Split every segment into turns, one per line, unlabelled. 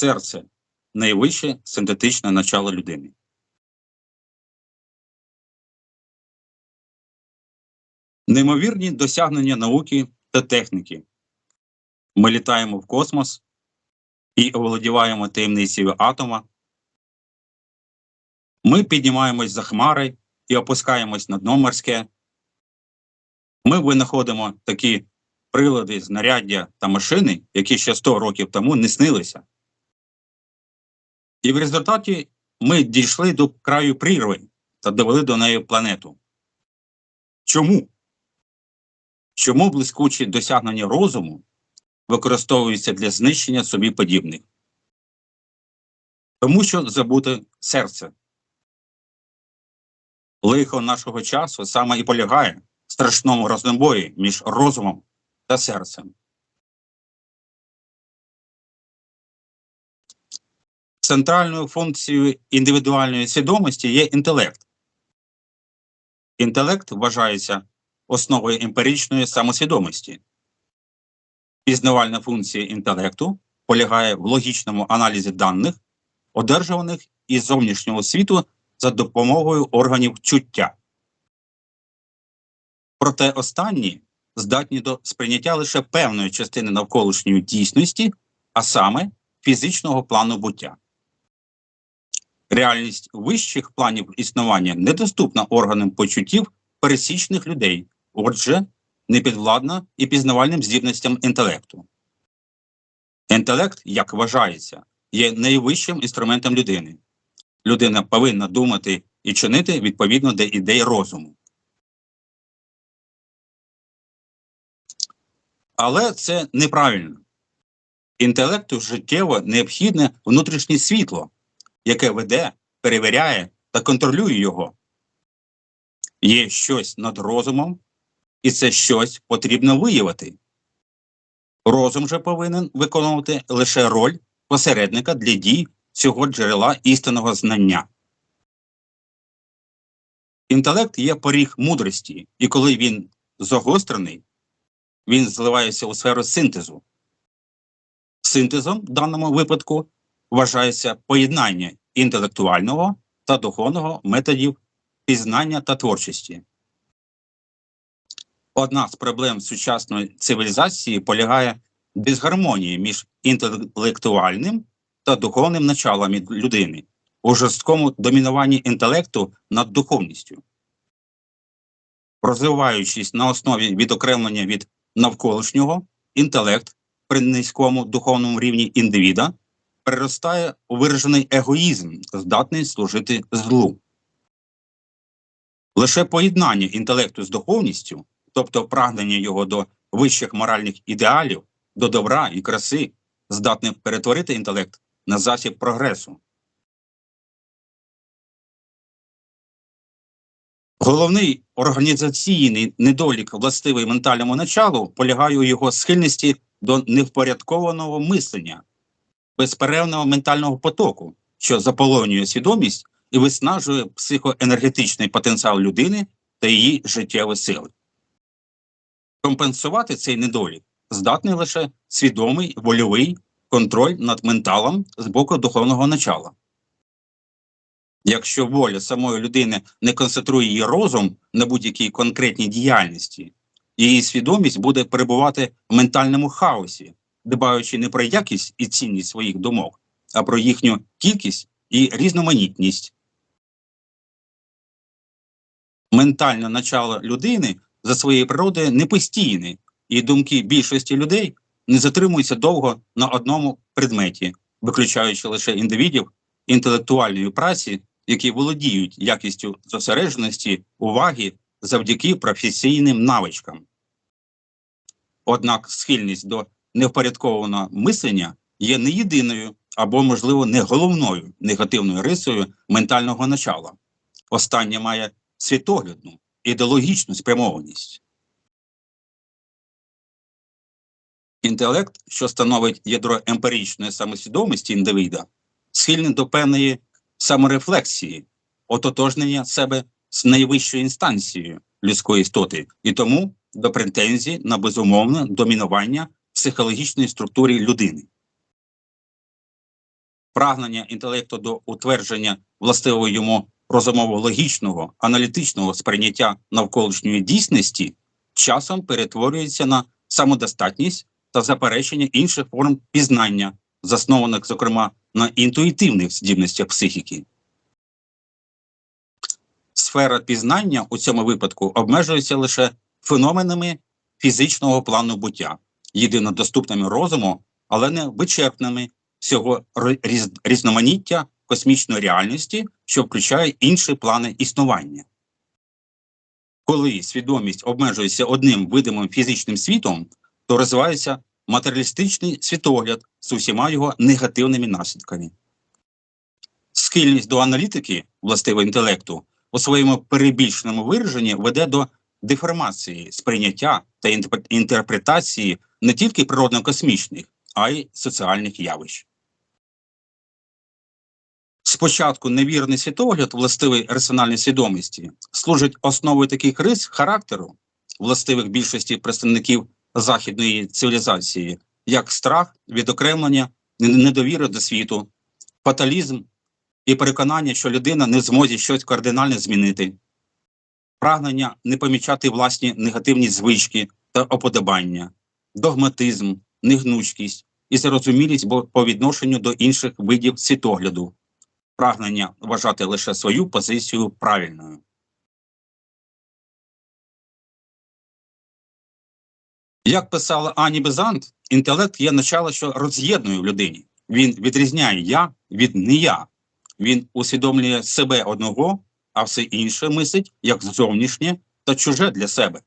Серце найвище синтетичне начало людини. Неймовірні досягнення науки та техніки. Ми літаємо в космос і оволодіваємо таємницею атома. Ми піднімаємось за хмари і опускаємось на дно морське. Ми винаходимо такі прилади, знаряддя та машини, які ще 100 років тому не снилися. І в результаті ми дійшли до краю прірви та довели до неї планету. Чому? Чому блискучі досягнення розуму використовуються для знищення собі подібних? Тому що забути серце. Лихо нашого часу саме і полягає в страшному рознобої між розумом та серцем. Центральною функцією індивідуальної свідомості є інтелект. Інтелект вважається основою емпіричної самосвідомості. Пізнавальна функція інтелекту полягає в логічному аналізі даних, одержуваних із зовнішнього світу за допомогою органів чуття. Проте останні здатні до сприйняття лише певної частини навколишньої дійсності, а саме фізичного плану буття. Реальність вищих планів існування недоступна органам почуттів пересічних людей, отже, непідвладна і пізнавальним здібностям інтелекту. Інтелект, як вважається, є найвищим інструментом людини. Людина повинна думати і чинити відповідно до ідей розуму. Але це неправильно. Інтелекту життєво необхідне внутрішнє світло, яке веде, перевіряє та контролює його. Є щось над розумом, і це щось потрібно виявити. Розум же повинен виконувати лише роль посередника для дій цього джерела істинного знання. Інтелект є поріг мудрості, і коли він загострений, він зливається у сферу синтезу. Синтезом в даному випадку вважається поєднання інтелектуального та духовного методів пізнання та творчості. Одна з проблем сучасної цивілізації полягає в дисгармонії між інтелектуальним та духовним началом людини у жорсткому домінуванні інтелекту над духовністю. Розвиваючись на основі відокремлення від навколишнього, інтелект при низькому духовному рівні індивіда переростає у виражений егоїзм, здатний служити злу. Лише поєднання інтелекту з духовністю, тобто прагнення його до вищих моральних ідеалів, до добра і краси, здатне перетворити інтелект на засіб прогресу. Головний організаційний недолік властивий ментальному началу полягає у його схильності до невпорядкованого мислення, безперервного ментального потоку, що заполонює свідомість і виснажує психоенергетичний потенціал людини та її життєві сили. Компенсувати цей недолік здатний лише свідомий вольовий контроль над менталом з боку духовного начала. Якщо воля самої людини не концентрує її розум на будь-якій конкретній діяльності, її свідомість буде перебувати в ментальному хаосі, дбаючи не про якість і цінність своїх думок, а про їхню кількість і різноманітність. Ментальне начало людини за своєю природою непостійне, і думки більшості людей не затримуються довго на одному предметі, виключаючи лише індивідів інтелектуальної праці, які володіють якістю зосередженості уваги завдяки професійним навичкам. Однак схильність до невпорядкованого мислення є не єдиною або, можливо, не головною негативною рисою ментального начала. Останнє має світоглядну ідеологічну спрямованість. Інтелект, що становить ядро емпіричної самосвідомості індивіда, схильний до певної саморефлексії, ототожнення себе з найвищою інстанцією людської істоти і тому до претензій на безумовне домінування психологічної структури людини. прагнення інтелекту до утвердження властивого йому розумово-логічного, аналітичного сприйняття навколишньої дійсності часом перетворюється на самодостатність та заперечення інших форм пізнання, заснованих, зокрема, на інтуїтивних здібностях психіки. Сфера пізнання у цьому випадку обмежується лише феноменами фізичного плану буття, єдино доступними розуму, але не вичерпними всього різ- різноманіття космічної реальності, що включає інші плани існування. Коли свідомість обмежується одним видимим фізичним світом, то розвивається матеріалістичний світогляд з усіма його негативними наслідками. Схильність до аналітики, властиво інтелекту, у своєму перебільшеному вираженні веде до деформації сприйняття та інтерпре- інтерпретації не тільки природно-космічних, а й соціальних явищ. Спочатку невірний світогляд, властивий раціональній свідомості, служить основою таких рис характеру, властивих більшості представників західної цивілізації, як страх, відокремлення, недовіра до світу, фаталізм і переконання, що людина не в змозі щось кардинально змінити, прагнення не помічати власні негативні звички та оподобання, догматизм, негнучкість і зарозумілість по відношенню до інших видів світогляду, прагнення вважати лише свою позицію правильною. Як писала Ані Безант, інтелект є начало, що роз'єднує в людині. Він відрізняє я від не я. Він усвідомлює себе одного, а все інше мислить як зовнішнє та чуже для себе.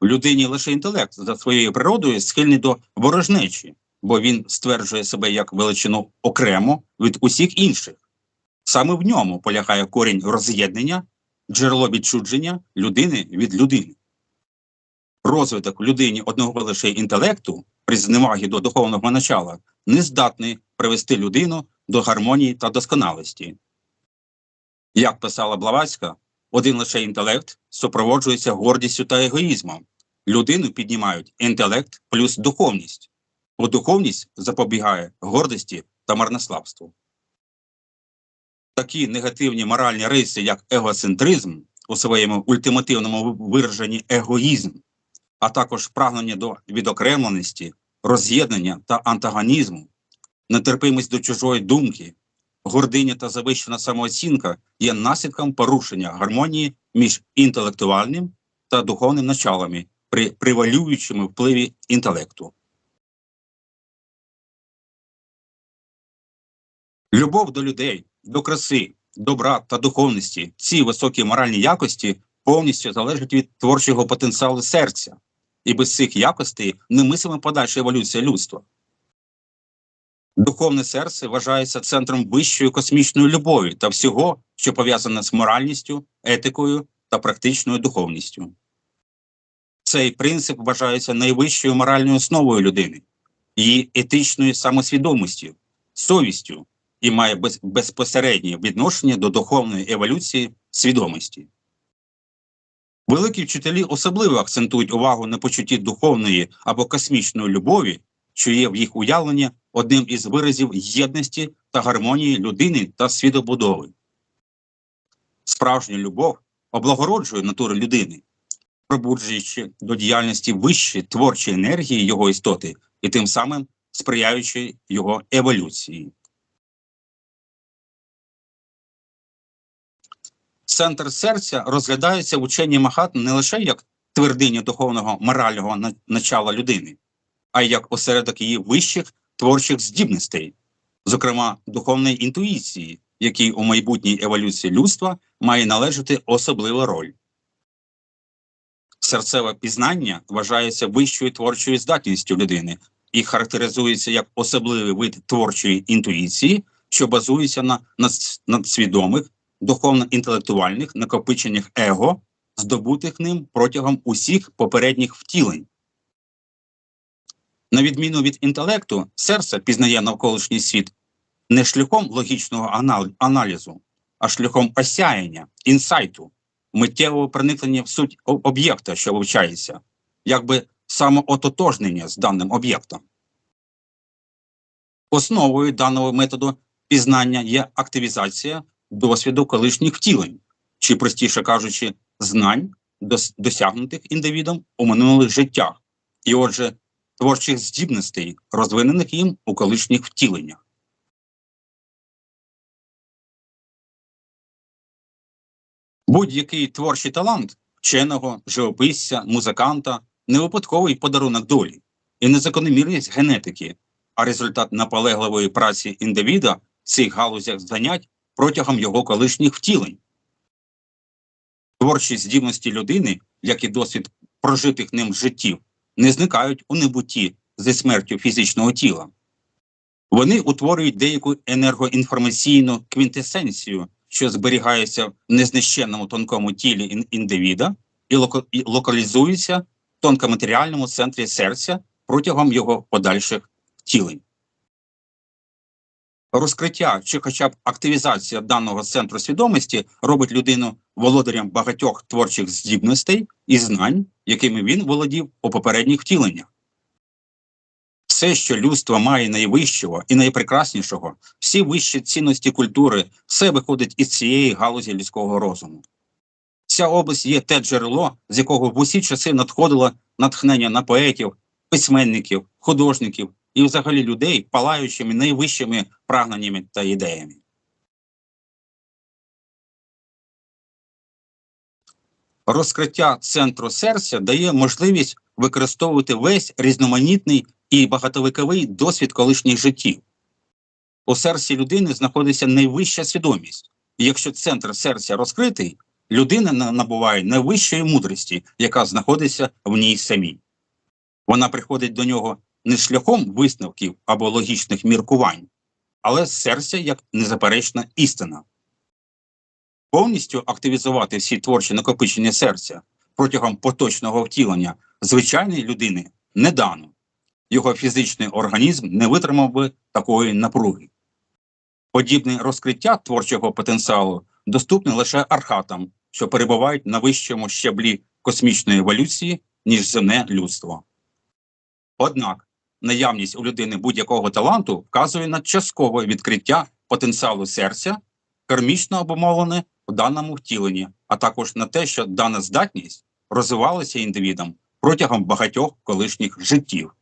В людині лише інтелект за своєю природою схильний до ворожнечі, бо він стверджує себе як величину окремо від усіх інших. Саме в ньому полягає корінь роз'єднання, джерело відчудження людини від людини. Розвиток людині одного лише інтелекту при зневагі до духовного начала не здатний привести людину до гармонії та досконалості. Як писала Блаватська, один лише інтелект супроводжується гордістю та егоїзмом. Людину піднімають інтелект плюс духовність, бо духовність запобігає гордості та марнославству. Такі негативні моральні риси, як егоцентризм у своєму ультимативному вираженні егоїзм, а також прагнення до відокремленості, роз'єднання та антагонізму, нетерпимість до чужої думки, гординя та завищена самооцінка є наслідком порушення гармонії між інтелектуальним та духовним началами при превалюючому впливі інтелекту. Любов до людей, до краси, добра та духовності, ці високі моральні якості повністю залежать від творчого потенціалу серця, і без цих якостей немислима подальша еволюція людства. Духовне серце вважається центром вищої космічної любові та всього, що пов'язане з моральністю, етикою та практичною духовністю. Цей принцип вважається найвищою моральною основою людини, її етичною самосвідомістю, совістю і має без, безпосереднє відношення до духовної еволюції свідомості. Великі вчителі особливо акцентують увагу на почутті духовної або космічної любові, що є в їх уявленні одним із виразів єдності та гармонії людини та світобудови. Справжня любов облагороджує натуру людини, пробуджуючи до діяльності вищі творчі енергії його істоти і тим самим сприяючи його еволюції. Центр серця розглядається в ученні Махат не лише як твердиня духовного морального начала людини, а й як осередок її вищих творчих здібностей, зокрема духовної інтуїції, якій у майбутній еволюції людства має належати особлива роль. Серцеве пізнання вважається вищою творчою здатністю людини і характеризується як особливий вид творчої інтуїції, що базується на надс- надсвідомих духовно-інтелектуальних накопиченнях его, здобутих ним протягом усіх попередніх втілень. На відміну від інтелекту, серце пізнає навколишній світ не шляхом логічного аналізу, а шляхом осяяння, інсайту, миттєвого проникнення в суть об'єкта, що вивчається, якби самоототожнення з даним об'єктом. Основою даного методу пізнання є активізація досвіду колишніх втілень, чи, простіше кажучи, знань, досягнутих індивідом у минулих життях, і, отже, творчих здібностей, розвинених їм у колишніх втіленнях. Будь-який творчий талант вченого, живописця, музиканта не випадковий подарунок долі і не закономірність генетики, а результат наполегливої праці індивіда в цих галузях занять протягом його колишніх втілень. Творчі здібності людини, як і досвід прожитих ним життів, не зникають у небутті зі смертю фізичного тіла. Вони утворюють деяку енергоінформаційну квінтесенцію, що зберігається в незнищенному тонкому тілі індивіда і локалізується в тонкоматеріальному центрі серця протягом його подальших втілень. Розкриття чи хоча б активізація даного центру свідомості робить людину володарем багатьох творчих здібностей і знань, якими він володів у попередніх втіленнях. Все, що людство має найвищого і найпрекраснішого, всі вищі цінності культури, все виходить із цієї галузі людського розуму. Ця область є те джерело, з якого в усі часи надходило натхнення на поетів, письменників, художників і взагалі людей, палаючими найвищими прагненнями та ідеями. Розкриття центру серця дає можливість використовувати весь різноманітний і багатовіковий досвід колишніх життів. У серці людини знаходиться найвища свідомість, і якщо центр серця розкритий, людина набуває найвищої мудрості, яка знаходиться в ній самій. Вона приходить до нього не шляхом висновків або логічних міркувань, але з серця як незаперечна істина. Повністю активізувати всі творчі накопичення серця протягом поточного втілення звичайної людини не дано. Його фізичний організм не витримав би такої напруги. Подібне розкриття творчого потенціалу доступне лише архатам, що перебувають на вищому щаблі космічної еволюції, ніж земне людство. Однак наявність у людини будь-якого таланту вказує на часткове відкриття потенціалу серця, кармічно обумовлене в даному втіленні, а також на те, що дана здатність розвивалася індивідом протягом багатьох колишніх життів.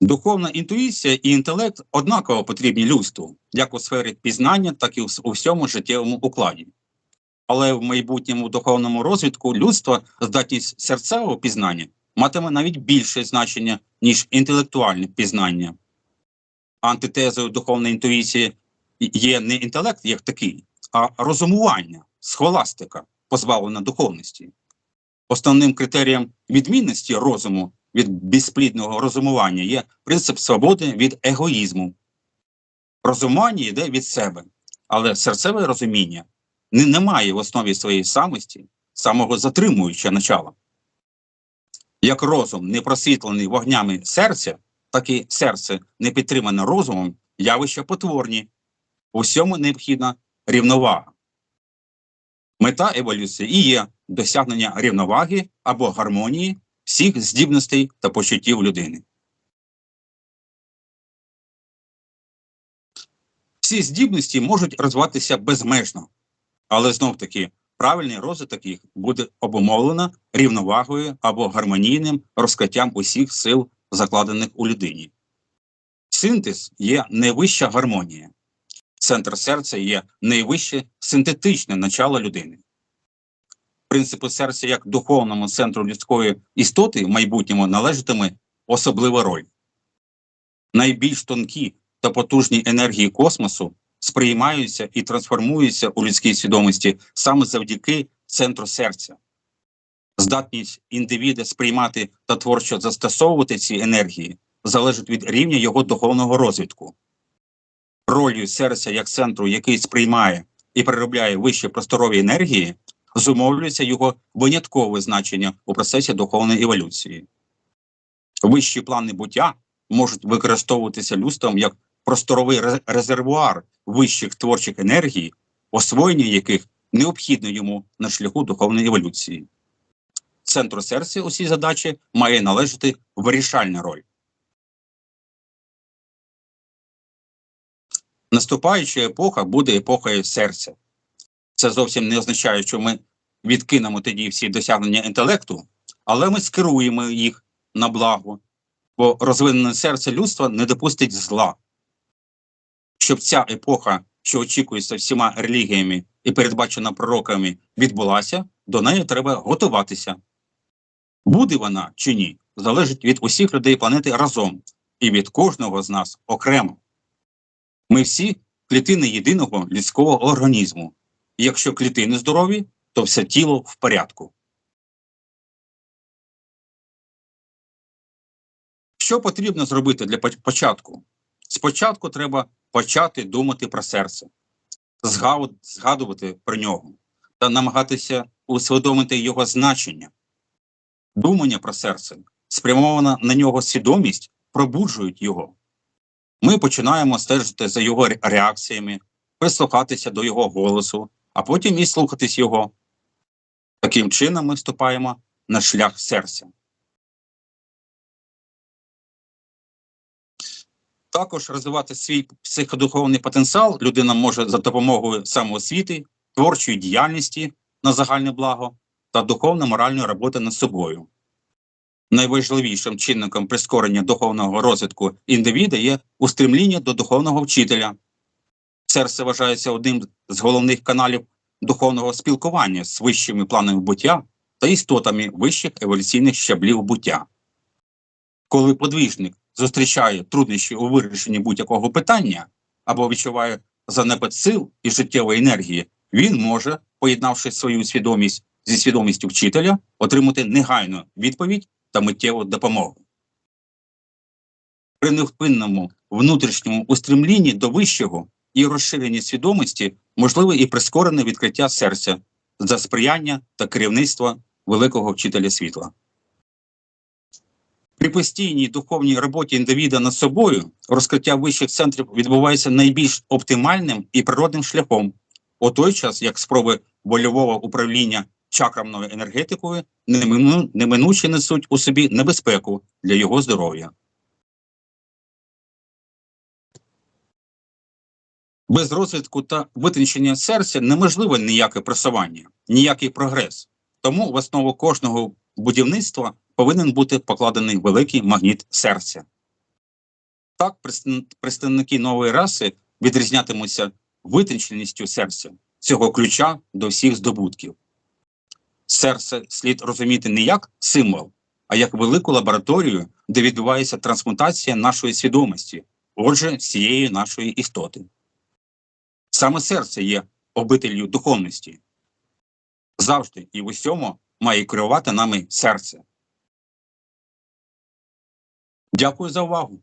Духовна інтуїція і інтелект однаково потрібні людству, як у сфері пізнання, так і у всьому життєвому укладі. Але в майбутньому духовному розвитку людства здатність серцевого пізнання матиме навіть більше значення, ніж інтелектуальне пізнання. Антитезою духовної інтуїції є не інтелект як такий, а розумування, схоластика, позбавлена духовності. Основним критерієм відмінності розуму від безплідного розумування є принцип свободи від егоїзму. Розумування йде від себе, але серцеве розуміння не, не має в основі своєї самості самого затримуючого начала. Як розум не просвітлений вогнями серця, так і серце не підтримане розумом, явища потворні. У всьому необхідна рівновага. Мета еволюції і є досягнення рівноваги або гармонії всіх здібностей та почуттів людини. Всі здібності можуть розвиватися безмежно, але знов таки правильний розвиток їх буде обумовлено рівновагою або гармонійним розкриттям усіх сил, закладених у людині. Синтез є найвища гармонія. Центр серця є найвище синтетичне начало людини. Принципу серця як духовному центру людської істоти в майбутньому належатиме особлива роль. Найбільш тонкі та потужні енергії космосу сприймаються і трансформуються у людській свідомості саме завдяки центру серця. Здатність індивіда сприймати та творчо застосовувати ці енергії залежить від рівня його духовного розвитку. Ролью серця як центру, який сприймає і переробляє вищі просторові енергії, зумовлюється його виняткове значення у процесі духовної еволюції. Вищі плани буття можуть використовуватися людством як просторовий резервуар вищих творчих енергій, освоєння яких необхідно йому на шляху духовної еволюції. центру серця у цій задачі має належати вирішальна роль. Наступаюча епоха буде епохою серця. Це зовсім не означає, що ми відкинемо тоді всі досягнення інтелекту, але ми скеруємо їх на благо, бо розвинене серце людства не допустить зла. Щоб ця епоха, що очікується всіма релігіями і передбачена пророками, відбулася, до неї треба готуватися. Буде вона чи ні, залежить від усіх людей планети разом і від кожного з нас окремо. Ми всі клітини єдиного людського організму. І якщо клітини здорові, то все тіло в порядку. Що потрібно зробити для початку? Спочатку треба почати думати про серце, згадувати про нього та намагатися усвідомити його значення. Думання про серце, спрямована на нього свідомість, пробуджують його. Ми починаємо стежити за його реакціями, прислухатися до його голосу, а потім і слухатись його. Таким чином ми вступаємо на шлях серця. Також розвивати свій психодуховний потенціал людина може за допомогою самоосвіти, творчої діяльності на загальне благо та духовно-моральної роботи над собою. Найважливішим чинником прискорення духовного розвитку індивіда є устремління до духовного вчителя. Серце вважається одним з головних каналів духовного спілкування з вищими планами буття та істотами вищих еволюційних щаблів буття. Коли подвижник зустрічає труднощі у вирішенні будь-якого питання або відчуває занепад сил і життєвої енергії, він може, поєднавши свою свідомість зі свідомістю вчителя, отримати негайну відповідь та миттєву допомогу. При невпинному внутрішньому устремлінні до вищого і розширенні свідомості можливе і прискорене відкриття серця за сприяння та керівництва великого вчителя світла. При постійній духовній роботі індивіда над собою розкриття вищих центрів відбувається найбільш оптимальним і природним шляхом, у той час як спроби вольового управління чакрамною енергетикою немину- неминуче несуть у собі небезпеку для його здоров'я. Без розвитку та витончення серця неможливо ніяке просування, ніякий прогрес. Тому в основу кожного будівництва повинен бути покладений великий магніт серця. Так, представники нової раси відрізнятимуться витонченістю серця, цього ключа до всіх здобутків. Серце слід розуміти не як символ, а як велику лабораторію, де відбувається трансмутація нашої свідомості, отже, всієї нашої істоти. Саме серце є обителлю духовності. Завжди і в усьому має керувати нами серце. Дякую за увагу.